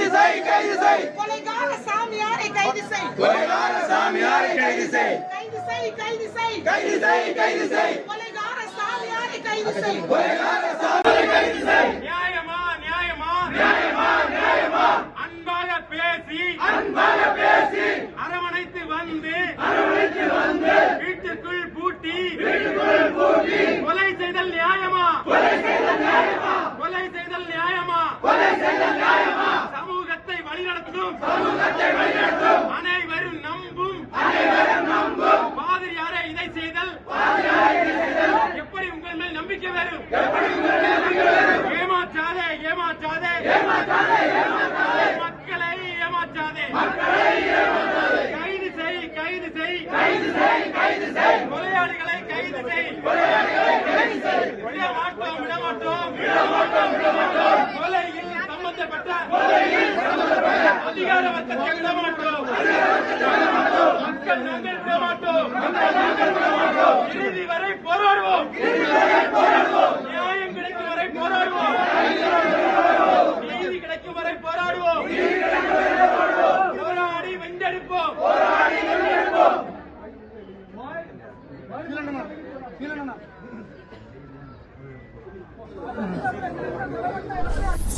கைது செய் கைது செய் கொலைகார சாமியாரை கைது செய் கொலைகார சாமியாரை கைது செய் கைது செய் கைது செய் கைது செய் கைது செய் கொலைகார சாமியாரை கைது செய் கொலைகார சாமியாரை கைது செய் கைது செய். கைது செய் கைது செய். கொலையாளிகளை கைது செய். கொலையாளிகளை கைது செய். விட மாட்டோம் விட மாட்டோம் விடமாட்டோம் விடமாட்டோம். கொலையில் சம்பந்தப்பட்ட கொலையில் சம்பந்தப்பட்ட அதிகார வர்க்கத்தை விட மாட்டோம் மக்கள் நாங்கள் விட மாட்டோம் இறுதி வரை போராடுவோம். நியாயம் Thank you.